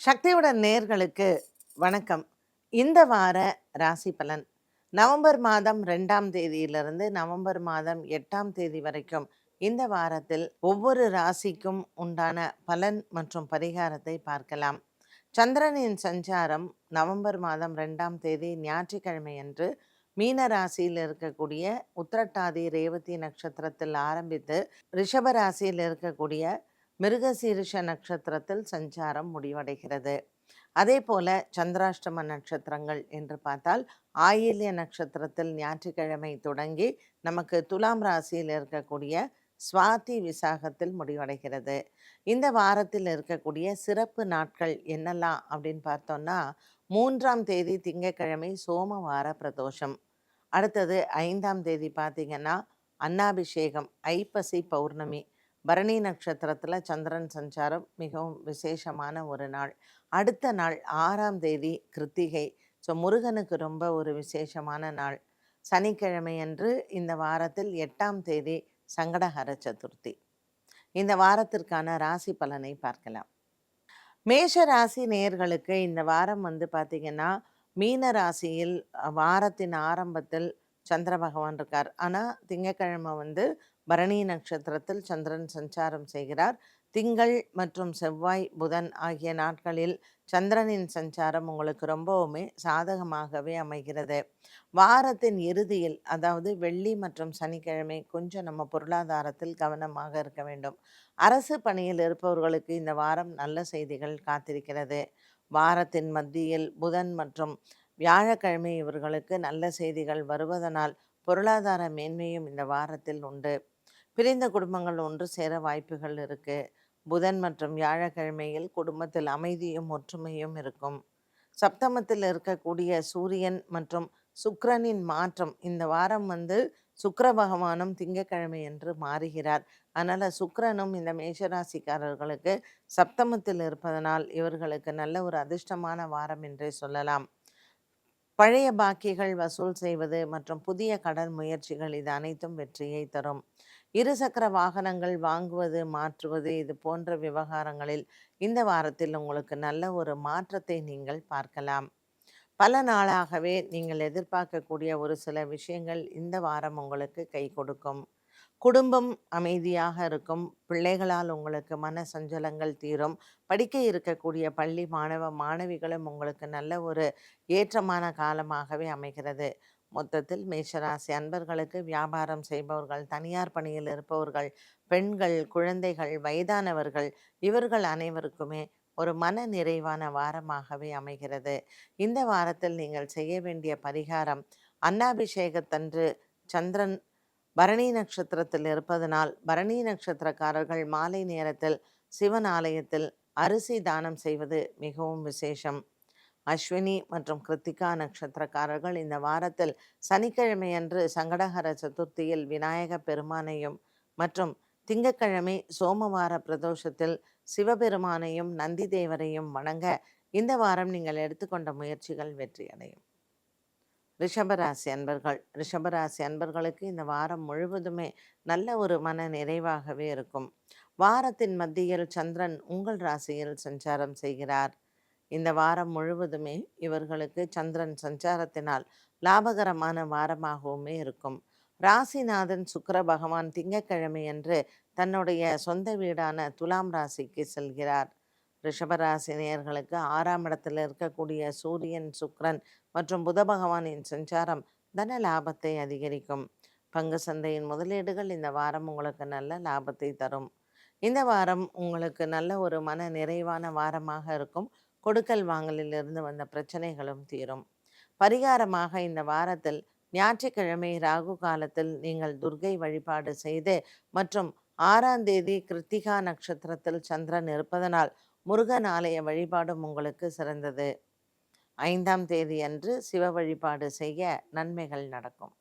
சக்தியுடன் நேர்களுக்கு வணக்கம். இந்த வார ராசி பலன். நவம்பர் மாதம் ரெண்டாம் தேதியிலிருந்து நவம்பர் மாதம் எட்டாம் தேதி வரைக்கும் இந்த வாரத்தில் ஒவ்வொரு ராசிக்கும் உண்டான பலன் மற்றும் பரிகாரத்தை பார்க்கலாம். சந்திரனின் சஞ்சாரம் நவம்பர் மாதம் ரெண்டாம் தேதி ஞாயிற்றுக்கிழமை அன்று மீன ராசியில் இருக்கக்கூடிய உத்திரட்டாதி ரேவதி நட்சத்திரத்தில் ஆரம்பித்து ரிஷப ராசியில் இருக்கக்கூடிய மிருகசீரிஷ நட்சத்திரத்தில் சஞ்சாரம் முடிவடைகிறது. அதே போல சந்திராஷ்டம நட்சத்திரங்கள் என்று பார்த்தால் ஆயில்ய நட்சத்திரத்தில் ஞாயிற்றுக்கிழமை தொடங்கி நமக்கு துலாம் ராசியில் இருக்கக்கூடிய சுவாதி விசாகத்தில் முடிவடைகிறது. இந்த வாரத்தில் இருக்கக்கூடிய சிறப்பு நாட்கள் என்னெல்லாம் அப்படின்னு பார்த்தோம்னா மூன்றாம் தேதி திங்கக்கிழமை சோமவார பிரதோஷம். அடுத்தது ஐந்தாம் தேதி பார்த்திங்கன்னா அன்னாபிஷேகம் ஐப்பசி பௌர்ணமி. பரணி நட்சத்திரத்தில் சந்திரன் சஞ்சாரம் மிகவும் விசேஷமான ஒரு நாள். அடுத்த நாள் ஆறாம் தேதி கிருத்திகை. ஸோ முருகனுக்கு ரொம்ப ஒரு விசேஷமான நாள். சனிக்கிழமை அன்று இந்த வாரத்தில் எட்டாம் தேதி சங்கடஹர சதுர்த்தி. இந்த வாரத்திற்கான ராசி பலனை பார்க்கலாம். மேஷ ராசி நேர்களுக்கு இந்த வாரம் வந்து பார்த்திங்கன்னா மீன ராசியில் வாரத்தின் ஆரம்பத்தில் சந்திர பகவான் இருக்கார். ஆனால் திங்கக்கிழமை வந்து பரணி நட்சத்திரத்தில் சந்திரன் சஞ்சாரம் செய்கிறார். திங்கள் மற்றும் செவ்வாய் புதன் ஆகிய நாட்களில் சந்திரனின் சஞ்சாரம் உங்களுக்கு ரொம்பவுமே சாதகமாகவே அமைகிறது. வாரத்தின் இறுதியில் அதாவது வெள்ளி மற்றும் சனிக்கிழமை கொஞ்சம் நம்ம பொருளாதாரத்தில் கவனமாக இருக்க வேண்டும். அரசு பணியில் இருப்பவர்களுக்கு இந்த வாரம் நல்ல செய்திகள் காத்திருக்கிறது. வாரத்தின் மத்தியில் புதன் மற்றும் வியாழக்கிழமை இவர்களுக்கு நல்ல செய்திகள் வருவதனால் பொருளாதார மேன்மையும் இந்த வாரத்தில் உண்டு. பிரிந்த குடும்பங்கள் ஒன்று சேர வாய்ப்புகள் இருக்குது புதன் மற்றும் வியாழக்கிழமையில் குடும்பத்தில் அமைதியும் ஒற்றுமையும் இருக்கும். சப்தமத்தில் இருக்கக்கூடிய சூரியன் மற்றும் சுக்கரனின் மாற்றம் இந்த வாரம் வந்து சுக்கர பகவானும் திங்கக்கிழமை என்று மாறுகிறார். அதனால் சுக்கரனும் இந்த மேஷராசிக்காரர்களுக்கு சப்தமத்தில் இருப்பதனால் இவர்களுக்கு நல்ல ஒரு அதிர்ஷ்டமான வாரம் என்றே சொல்லலாம். பழைய பாக்கிகள் வசூல் செய்வது மற்றும் புதிய கடன் முயற்சிகள் இது அனைத்தும் வெற்றியை தரும். இருசக்கர வாகனங்கள் வாங்குவது மாற்றுவது இது போன்ற விவகாரங்களில் இந்த வாரத்தில் உங்களுக்கு நல்ல ஒரு மாற்றத்தை நீங்கள் பார்க்கலாம். பல நாளாகவே நீங்கள் எதிர்பார்க்கக்கூடிய ஒரு சில விஷயங்கள் இந்த வாரம் உங்களுக்கு கை கொடுக்கும். குடும்பம் அமைதியாக இருக்கும். பிள்ளைகளால் உங்களுக்கு மன சஞ்சலங்கள் தீரும். படிக்க இருக்கக்கூடிய பள்ளி மாணவ மாணவிகளும் உங்களுக்கு நல்ல ஒரு ஏற்றமான காலமாகவே அமைகிறது. மொத்தத்தில் மேஷராசி அன்பர்களுக்கு வியாபாரம் செய்பவர்கள் தனியார் பணியில் இருப்பவர்கள் பெண்கள் குழந்தைகள் வயதானவர்கள் இவர்கள் அனைவருக்குமே ஒரு மன நிறைவான வாரமாகவே அமைகிறது. இந்த வாரத்தில் நீங்கள் செய்ய வேண்டிய பரிகாரம் அன்னாபிஷேகத்தன்று சந்திரன் பரணி நட்சத்திரத்தில் இருப்பதனால் பரணி நட்சத்திரக்காரர்கள் மாலை நேரத்தில் சிவன் ஆலயத்தில் அரிசி தானம் செய்வது மிகவும் விசேஷம். அஸ்வினி மற்றும் கிருத்திகா நட்சத்திரக்காரர்கள் இந்த வாரத்தில் சனிக்கிழமையன்று சங்கடஹர சதுர்த்தியில் விநாயக பெருமானையும் மற்றும் திங்கக்கிழமை சோமவார பிரதோஷத்தில் சிவபெருமானையும் நந்தி தேவரையும் வணங்க இந்த வாரம் நீங்கள் எடுத்துக்கொண்ட முயற்சிகள் வெற்றியடையும். ரிஷபராசி அன்பர்கள். ரிஷபராசி அன்பர்களுக்கு இந்த வாரம் முழுவதுமே நல்ல ஒரு மன நிறைவாகவே இருக்கும். வாரத்தின் மத்தியில் சந்திரன் உங்கள் ராசியில் சஞ்சாரம் செய்கிறார். இந்த வாரம் முழுவதுமே இவர்களுக்கு சந்திரன் சஞ்சாரத்தினால் லாபகரமான வாரமாகவுமே இருக்கும். ராசிநாதன் சுக்கர பகவான் திங்கக்கிழமை என்று தன்னுடைய சொந்த வீடான துலாம் ராசிக்கு செல்கிறார். ரிஷபராசி நேயர்களுக்கு ஆறாம் இடத்தில் இருக்கக்கூடிய சூரியன் சுக்ரன் மற்றும் புத பகவானின் சஞ்சாரம் தன லாபத்தை அதிகரிக்கும். பங்கு சந்தையின் முதலீடுகள் இந்த வாரம் உங்களுக்கு நல்ல லாபத்தை தரும். இந்த வாரம் உங்களுக்கு நல்ல ஒரு மன நிறைவான வாரமாக இருக்கும். கொடுக்கல் வாங்கலில் இருந்து வந்த பிரச்சனைகளும் தீரும். பரிகாரமாக இந்த வாரத்தில் ஞாயிற்றுக்கிழமை ராகு காலத்தில் நீங்கள் துர்கை வழிபாடு செய்து மற்றும் ஆறாம் தேதி கிருத்திகா நட்சத்திரத்தில் சந்திரன் இருப்பதனால் முருகன் ஆலய வழிபாடும் உங்களுக்கு சிறந்தது. ஐந்தாம் தேதி அன்று சிவ வழிபாடு செய்ய நன்மைகள் நடக்கும்.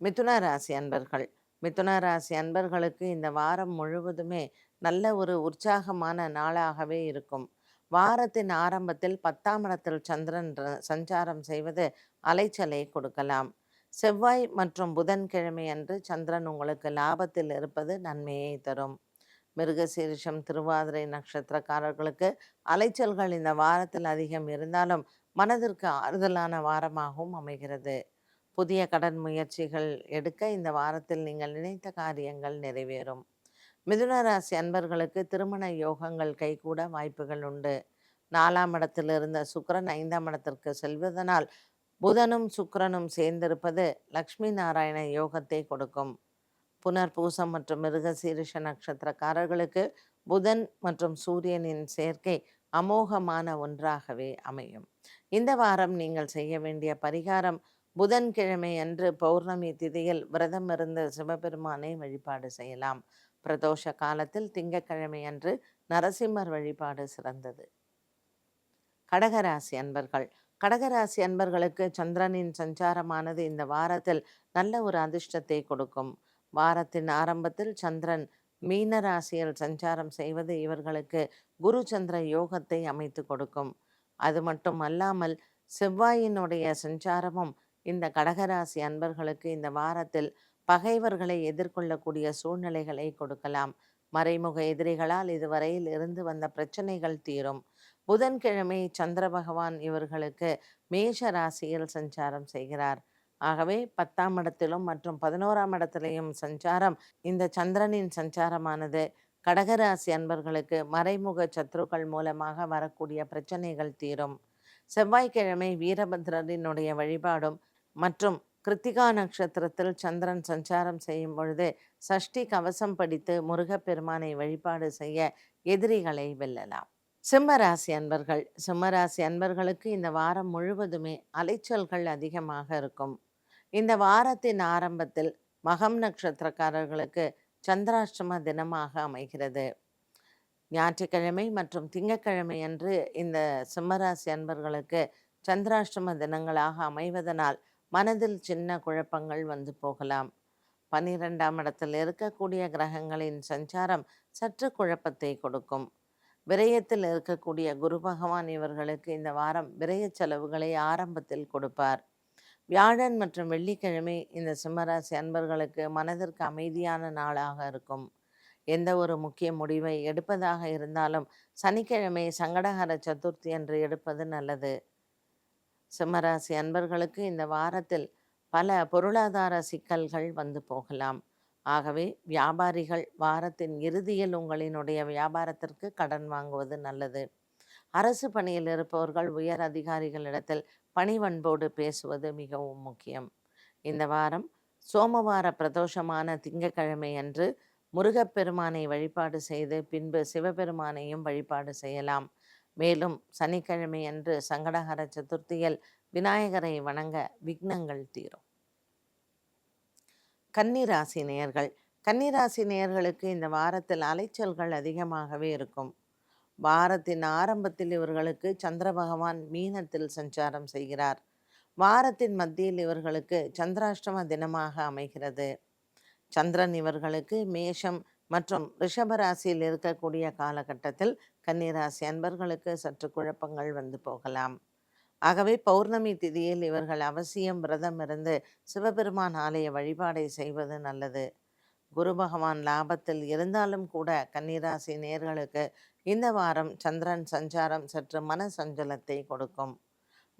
மிதுன ராசி அன்பர்கள். மிதுன ராசி அன்பர்களுக்கு இந்த வாரம் முழுவதுமே நல்ல ஒரு உற்சாகமான நாளாகவே இருக்கும். வாரத்தின் ஆரம்பத்தில் பத்தாம் இடத்தில் சந்திரன் சஞ்சாரம் செய்வது அலைச்சலை கொடுக்கலாம். செவ்வாய் மற்றும் புதன்கிழமை அன்று சந்திரன் உங்களுக்கு லாபத்தில் இருப்பது நன்மையை தரும். மிருகசீரிஷம் திருவாதிரை நட்சத்திரக்காரர்களுக்கு அலைச்சல்கள் இந்த வாரத்தில் அதிகம் இருந்தாலும் மனதிற்கு ஆறுதலான வாரமாகவும் அமைகிறது. புதிய கடன் முயற்சிகள் எடுக்க இந்த வாரத்தில் நீங்கள் நினைத்த காரியங்கள் நிறைவேறும். மிதுன ராசி அன்பர்களுக்கு திருமண யோகங்கள் கைகூட வாய்ப்புகள் உண்டு. நாலாம் இடத்தில் இருந்த சுக்கரன் ஐந்தாம் இடத்திற்கு செல்வதனால் புதனும் சுக்கரனும் சேர்ந்திருப்பது லக்ஷ்மி நாராயண யோகத்தை கொடுக்கும். புனர்பூசம் மற்றும் மிருகசீரிஷ நட்சத்திரக்காரர்களுக்கு புதன் மற்றும் சூரியனின் சேர்க்கை அமோகமான ஒன்றாகவே அமையும். இந்த வாரம் நீங்கள் செய்ய வேண்டிய பரிகாரம் புதன்கிழமை அன்று பௌர்ணமி திதியில் விரதம் இருந்த சிவபெருமானை வழிபாடு செய்யலாம். பிரதோஷ காலத்தில் திங்கக்கிழமை அன்று நரசிம்மர் வழிபாடு சிறந்தது. கடகராசி அன்பர்கள். கடகராசி அன்பர்களுக்கு சந்திரனின் சஞ்சாரமானது இந்த வாரத்தில் நல்ல ஒரு அதிர்ஷ்டத்தை கொடுக்கும். வாரத்தின் ஆரம்பத்தில் சந்திரன் மீன ராசியில் சஞ்சாரம் செய்வது இவர்களுக்கு குரு சந்திர யோகத்தை அமைத்து கொடுக்கும். அது மட்டும் அல்லாமல் செவ்வாயினுடைய சஞ்சாரமும் இந்த கடகராசி அன்பர்களுக்கு இந்த வாரத்தில் பகைவர்களை எதிர்கொள்ளக்கூடிய சூழ்நிலைகளை கொடுக்கலாம். மறைமுக எதிரிகளால் இதுவரையில் இருந்து வந்த பிரச்சனைகள் தீரும். புதன்கிழமை சந்திர பகவான் இவர்களுக்கு மேஷ ராசியில் சஞ்சாரம் செய்கிறார். ஆகவே பத்தாம் இடத்திலும் மற்றும் பதினோராம் இடத்திலையும் சஞ்சாரம் இந்த சந்திரனின் சஞ்சாரமானது. கடகராசி அன்பர்களுக்கு மறைமுக சத்ருக்கள் மூலமாக வரக்கூடிய பிரச்சனைகள் தீரும். செவ்வாய்க்கிழமை வீரபத்ரனினுடைய வழிபாடும் மற்றும் கிருத்திகா நட்சத்திரத்தில் சந்திரன் சஞ்சாரம் செய்யும் பொழுது சஷ்டி கவசம் படித்து முருகப்பெருமானை வழிபாடு செய்ய எதிரிகளை வெல்லலாம். சிம்மராசி அன்பர்கள் சிம்மராசி அன்பர்களுக்கு இந்த வாரம் முழுவதுமே அலைச்சல்கள் அதிகமாக இருக்கும். இந்த வாரத்தின் ஆரம்பத்தில் மகம் நட்சத்திரக்காரர்களுக்கு சந்திராஷ்டம தினமாக அமைகிறது. ஞாயிற்றுக்கிழமை மற்றும் திங்கக்கிழமை அன்று இந்த சிம்மராசி அன்பர்களுக்கு சந்திராஷ்டம தினங்களாக அமைவதனால் மனதில் சின்ன குழப்பங்கள் வந்து போகலாம். பனிரெண்டாம் இடத்தில் இருக்கக்கூடிய கிரகங்களின் சஞ்சாரம் சற்று குழப்பத்தை கொடுக்கும். விரயத்தில் இருக்கக்கூடிய குரு பகவான் இவர்களுக்கு இந்த வாரம் விரய செலவுகளை ஆரம்பத்தில் கொடுப்பார். வியாழன் மற்றும் வெள்ளிக்கிழமை இந்த சிம்மராசி அன்பர்களுக்கு மனதிற்கு அமைதியான நாளாக இருக்கும். எந்த ஒரு முக்கிய முடிவை எடுப்பதாக இருந்தாலும் சனிக்கிழமை சங்கடகர சதுர்த்தி என்று எடுப்பது நல்லது. சிம்மராசி அன்பர்களுக்கு இந்த வாரத்தில் பல பொருளாதார சிக்கல்கள் வந்து போகலாம். ஆகவே வியாபாரிகள் வாரத்தின் இறுதியில் உங்களினுடைய வியாபாரத்திற்கு கடன் வாங்குவது நல்லது. அரசு பணியில் இருப்பவர்கள் உயர் அதிகாரிகளிடத்தில் பணிவன்போடு பேசுவது மிகவும் முக்கியம். இந்த வாரம் சோமவார பிரதோஷமான திங்கக்கிழமை அன்று முருகப்பெருமானை வழிபாடு செய்து பின்பு சிவபெருமானையும் வழிபாடு செய்யலாம். மேலும் சனிக்கிழமை அன்று சங்கடஹர சதுர்த்தியில் விநாயகரை வணங்க விக்னங்கள் தீரும். கன்னிராசி நேயர்கள். கன்னிராசி நேயர்களுக்கு இந்த வாரத்தில் அலைச்சல்கள் அதிகமாகவே இருக்கும். வாரத்தின் ஆரம்பத்தில் இவர்களுக்கு சந்திர பகவான் மீனத்தில் சஞ்சாரம் செய்கிறார். வாரத்தின் மத்தியில் இவர்களுக்கு சந்திராஷ்டம தினமாக அமைகிறது. சந்திரன் இவர்களுக்கு மேஷம் மற்றும் ரிஷபராசியில் இருக்கக்கூடிய காலகட்டத்தில் கன்னிராசி அன்பர்களுக்கு சற்று குழப்பங்கள் வந்து போகலாம். ஆகவே பௌர்ணமி திதியில் இவர்கள் அவசியம் விரதம் இருந்து சிவபெருமான் ஆலய வழிபாடை செய்வது நல்லது. குரு பகவான் லாபத்தில் இருந்தாலும் கூட கன்னிராசி நேர்களுக்கு இந்த வாரம் சந்திரன் சஞ்சாரம் சற்று மன சஞ்சலத்தை கொடுக்கும்.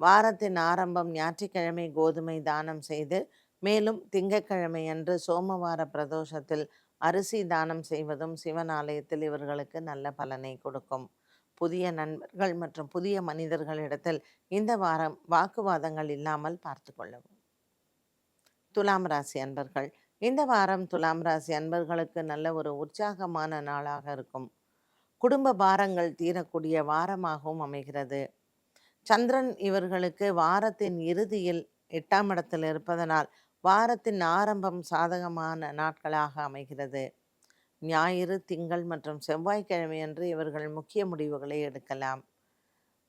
வாரத்தின் ஆரம்பம் ஞாயிற்றுக்கிழமை கோதுமை தானம் செய்து மேலும் திங்கட்கிழமை அன்று சோமவார பிரதோஷத்தில் அரிசி தானம் செய்வதும் சிவன் ஆலயத்தில் இவர்களுக்கு நல்ல பலனை கொடுக்கும். புதிய நண்பர்கள் மற்றும் புதிய மனிதர்களிடத்தில் இந்த வாரம் வாக்குவாதங்கள் இல்லாமல் பார்த்து கொள்ளவும். துலாம் ராசி அன்பர்கள் இந்த வாரம் துலாம் ராசி அன்பர்களுக்கு நல்ல ஒரு உற்சாகமான நாளாக இருக்கும். குடும்ப பாரங்கள் தீரக்கூடிய வாரமாகவும் அமைகிறது. சந்திரன் இவர்களுக்கு வாரத்தின் இறுதியில் எட்டாம் இடத்தில் இருப்பதனால் வாரத்தின் ஆரம்பம் சாதகமான நாட்களாக அமைகிறது. ஞாயிறு திங்கள் மற்றும் செவ்வாய்க்கிழமையன்று இவர்கள் முக்கிய முடிவுகளை எடுக்கலாம்.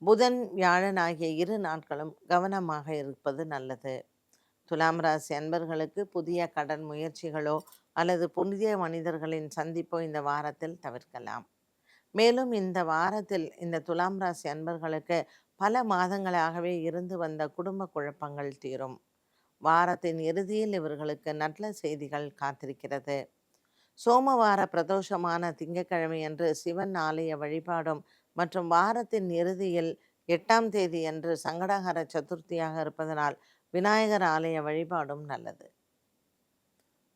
புதன் வியாழன் ஆகிய இரு நாட்களும் கவனமாக இருப்பது நல்லது. துலாம் ராசி அன்பர்களுக்கு புதிய கடன் முயற்சிகளோ அல்லது புதிய மனிதர்களின் சந்திப்போ இந்த வாரத்தில் தவிர்க்கலாம். மேலும் இந்த வாரத்தில் இந்த துலாம் ராசி அன்பர்களுக்கு பல மாதங்களாகவே இருந்து வந்த குடும்ப குழப்பங்கள் தீரும். வாரத்தின் இறுதியில் இவர்களுக்கு நல்ல செய்திகள் காத்திருக்கிறது. சோமவார பிரதோஷமான திங்கக்கிழமையன்று சிவன் ஆலய வழிபாடும் மற்றும் வாரத்தின் இறுதியில் எட்டாம் தேதி அன்று சங்கடகர சதுர்த்தியாக இருப்பதனால் விநாயகர் ஆலய வழிபாடும் நல்லது.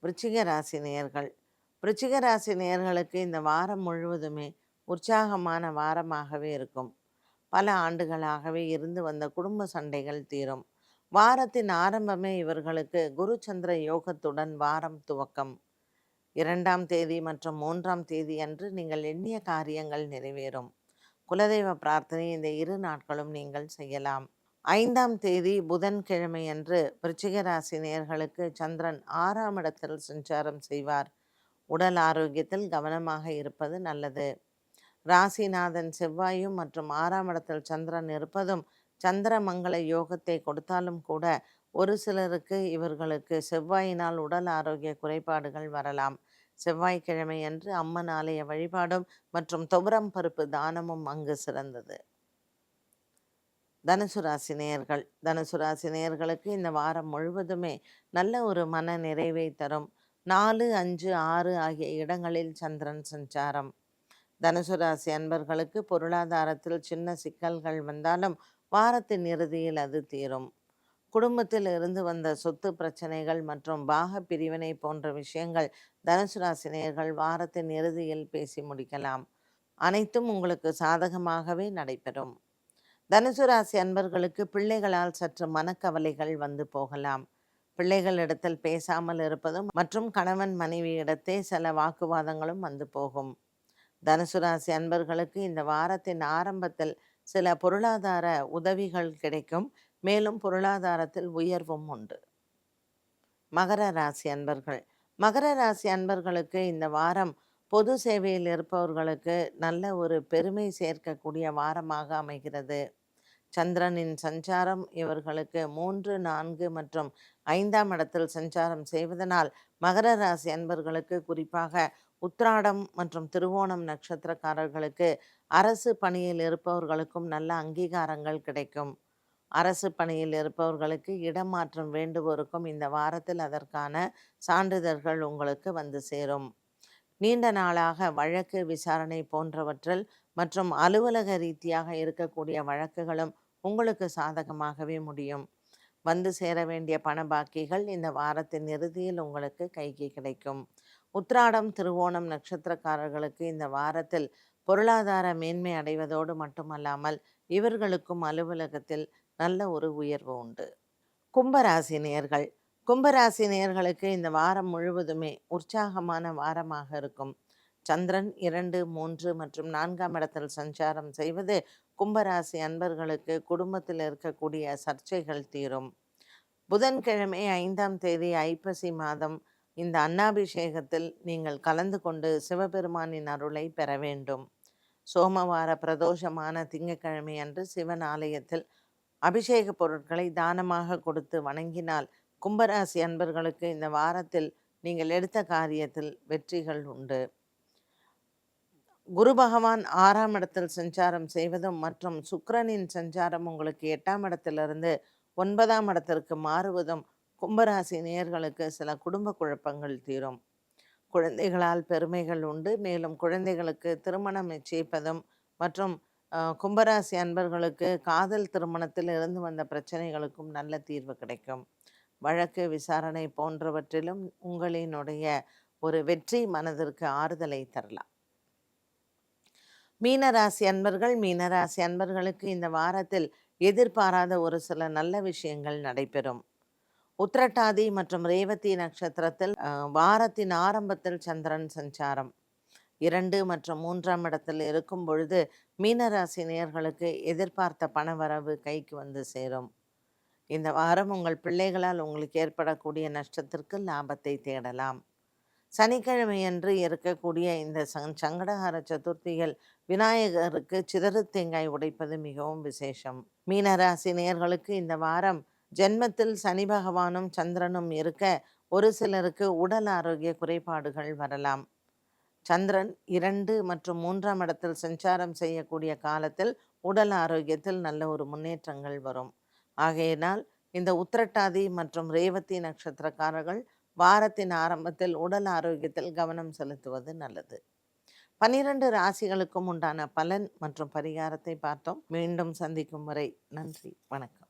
விருச்சிக ராசி நேயர்கள். விருச்சிக ராசி நேயர்களுக்கு இந்த வாரம் முழுவதுமே உற்சாகமான வாரமாகவே இருக்கும். பல ஆண்டுகளாகவே இருந்து வந்த குடும்ப சண்டைகள் தீரும். வாரத்தின் ஆரம்பமே இவர்களுக்கு குரு சந்திர யோகத்துடன் வாரம் துவக்கம். இரண்டாம் தேதி மற்றும் மூன்றாம் தேதி அன்று நீங்கள் எண்ணிய காரியங்கள் நிறைவேறும். குலதெய்வ பிரார்த்தனை இந்த இரு நாட்களும் நீங்கள் செய்யலாம். ஐந்தாம் தேதி புதன்கிழமை அன்று விருச்சிக ராசி நேர்களுக்கு சந்திரன் ஆறாம் இடத்தில் சஞ்சாரம் செய்வார். உடல் ஆரோக்கியத்தில் கவனமாக இருப்பது நல்லது. ராசிநாதன் செவ்வாயும் மற்றும் ஆறாம் இடத்தில் சந்திரன் இருப்பதும் சந்திரமங்கல யோகத்தை கொடுத்தாலும் கூட ஒரு சிலருக்கு இவர்களுக்கு செவ்வாயினால் உடல் ஆரோக்கிய குறைபாடுகள் வரலாம். செவ்வாய்க்கிழமை அன்று அம்மன் ஆலய வழிபாடும் மற்றும் துவரம் பருப்பு தானமும் அங்கு சிறந்தது. தனுசு ராசி நேயர்கள் தனுசு ராசி நேயர்களுக்கு இந்த வாரம் முழுவதுமே நல்ல ஒரு மன நிறைவை தரும். நாலு அஞ்சு ஆறு ஆகிய இடங்களில் சந்திரன் சஞ்சாரம். தனுசு ராசி அன்பர்களுக்கு பொருளாதாரத்தில் சின்ன சிக்கல்கள் வந்தாலும் வாரத்தின் இறுதியில் அது தீரும். குடும்பத்தில் இருந்து வந்த சொத்து பிரச்சனைகள் மற்றும் பாக பிரிவினை போன்ற விஷயங்கள் தனுசு ராசினியர்கள் வாரத்தின் இறுதியில் பேசி முடிக்கலாம். அனைத்தும் உங்களுக்கு சாதகமாகவே நடைபெறும். தனுசு ராசி அன்பர்களுக்கு பிள்ளைகளால் சற்று மனக்கவலைகள் வந்து போகலாம். பிள்ளைகளிடத்தில் பேசாமல் இருப்பதும் மற்றும் கணவன் மனைவி இடத்தே சில வாக்குவாதங்களும் வந்து போகும். தனுசு ராசி அன்பர்களுக்கு இந்த வாரத்தின் ஆரம்பத்தில் சில பொருளாதார உதவிகள் கிடைக்கும். மேலும் பொருளாதாரத்தில் உயர்வும் உண்டு. மகர ராசி அன்பர்கள். மகர ராசி அன்பர்களுக்கு இந்த வாரம் பொது சேவையில் இருப்பவர்களுக்கு நல்ல ஒரு பெருமை சேர்க்கக்கூடிய வாரமாக அமைகிறது. சந்திரனின் சஞ்சாரம் இவர்களுக்கு மூன்று நான்கு மற்றும் ஐந்தாம் இடத்தில் சஞ்சாரம் செய்வதனால் மகர ராசி அன்பர்களுக்கு குறிப்பாக உத்ராடம் மற்றும் திருவோணம் நட்சத்திரக்காரர்களுக்கு அரசு பணியில் இருப்பவர்களுக்கும் நல்ல அங்கீகாரங்கள் கிடைக்கும். அரசு பணியில் இருப்பவர்களுக்கு இடமாற்றம் வேண்டுவோருக்கும் இந்த வாரத்தில் அதற்கான சான்றிதழ்கள் உங்களுக்கு வந்து சேரும். நீண்ட நாளாக வழக்கு விசாரணை போன்றவற்றில் மற்றும் அலுவலக ரீதியாக இருக்கக்கூடிய வழக்குகளும் உங்களுக்கு சாதகமாகவே முடியும். வந்து சேர வேண்டிய பண பாக்கிகள் இந்த வாரத்தின் இறுதியில் உங்களுக்கு கைக்கு கிடைக்கும். உத்ராடம் திருவோணம் நட்சத்திரக்காரர்களுக்கு இந்த வாரத்தில் பொருளாதார மேன்மை அடைவதோடு மட்டுமல்லாமல் இவர்களுக்கும் அலுவலகத்தில் நல்ல ஒரு உயர்வு உண்டு. கும்பராசி நேர்கள் கும்பராசி நேர்களுக்கு இந்த வாரம் முழுவதுமே உற்சாகமான வாரமாக இருக்கும். சந்திரன் இரண்டு மூன்று மற்றும் நான்காம் இடத்தில் சஞ்சாரம் செய்வது கும்பராசி அன்பர்களுக்கு குடும்பத்தில் இருக்கக்கூடிய சர்ச்சைகள் தீரும். புதன்கிழமை ஐந்தாம் தேதி ஐப்பசி மாதம் இந்த அன்னாபிஷேகத்தில் நீங்கள் கலந்து கொண்டு சிவபெருமானின் அருளை பெற வேண்டும். சோமவார பிரதோஷமான திங்கக்கிழமை அன்று சிவன் ஆலயத்தில் அபிஷேக பொருட்களை தானமாக கொடுத்து வணங்கினால் கும்பராசி அன்பர்களுக்கு இந்த வாரத்தில் நீங்கள் எடுத்த காரியத்தில் வெற்றிகள் உண்டு. குரு பகவான் ஆறாம் இடத்தில் சஞ்சாரம் செய்வதும் மற்றும் சுக்கரனின் சஞ்சாரம் உங்களுக்கு எட்டாம் இடத்திலிருந்து ஒன்பதாம் இடத்திற்கு மாறுவதும் கும்பராசி நேர்களுக்கு சில குடும்ப குழப்பங்கள் தீரும். குழந்தைகளால் பெருமைகள் உண்டு. மேலும் குழந்தைகளுக்கு திருமணம் நிச்சயிப்பதும் மற்றும் கும்பராசி அன்பர்களுக்கு காதல் திருமணத்தில் இருந்து வந்த பிரச்சனைகளுக்கும் நல்ல தீர்வு கிடைக்கும். வழக்கு விசாரணை போன்றவற்றிலும் உங்களினுடைய ஒரு வெற்றி மனதிற்கு ஆறுதலை தரலாம். மீனராசி அன்பர்கள் மீனராசி அன்பர்களுக்கு இந்த வாரத்தில் எதிர்பாராத ஒரு சில நல்ல விஷயங்கள் நடைபெறும். உத்திரட்டாதி மற்றும் ரேவதி நட்சத்திரத்தில் வாரத்தின் ஆரம்பத்தில் சந்திரன் சஞ்சாரம். இரண்டு மற்றும் மூன்றாம் இடத்தில் இருக்கும் பொழுது மீனராசி நேர்களுக்கு எதிர்பார்த்த பணவரவு கைக்கு வந்து சேரும். இந்த வாரம் உங்கள் பிள்ளைகளால் உங்களுக்கு ஏற்படக்கூடிய நஷ்டத்திற்கு லாபத்தை தேடலாம். சனிக்கிழமையன்று இருக்கக்கூடிய இந்த சங்கடஹர சதுர்த்திகள் விநாயகருக்கு சிதறு தேங்காய் உடைப்பது மிகவும் விசேஷம். மீனராசி நேர்களுக்கு இந்த வாரம் ஜென்மத்தில் சனி பகவானும் சந்திரனும் இருக்க ஒரு சிலருக்கு உடல் ஆரோக்கிய குறைபாடுகள் வரலாம். சந்திரன் இரண்டு மற்றும் மூன்றாம் இடத்தில் சஞ்சாரம் செய்யக்கூடிய காலத்தில் உடல் ஆரோக்கியத்தில் நல்ல ஒரு முன்னேற்றங்கள் வரும். ஆகையினால் இந்த உத்திரட்டாதி மற்றும் ரேவதி நட்சத்திரக்காரர்கள் வாரத்தின் ஆரம்பத்தில் உடல் ஆரோக்கியத்தில் கவனம் செலுத்துவது நல்லது. பனிரெண்டு ராசிகளுக்கும் உண்டான பலன் மற்றும் பரிகாரத்தை பார்த்தோம். மீண்டும் சந்திக்கும் வரை நன்றி. வணக்கம்.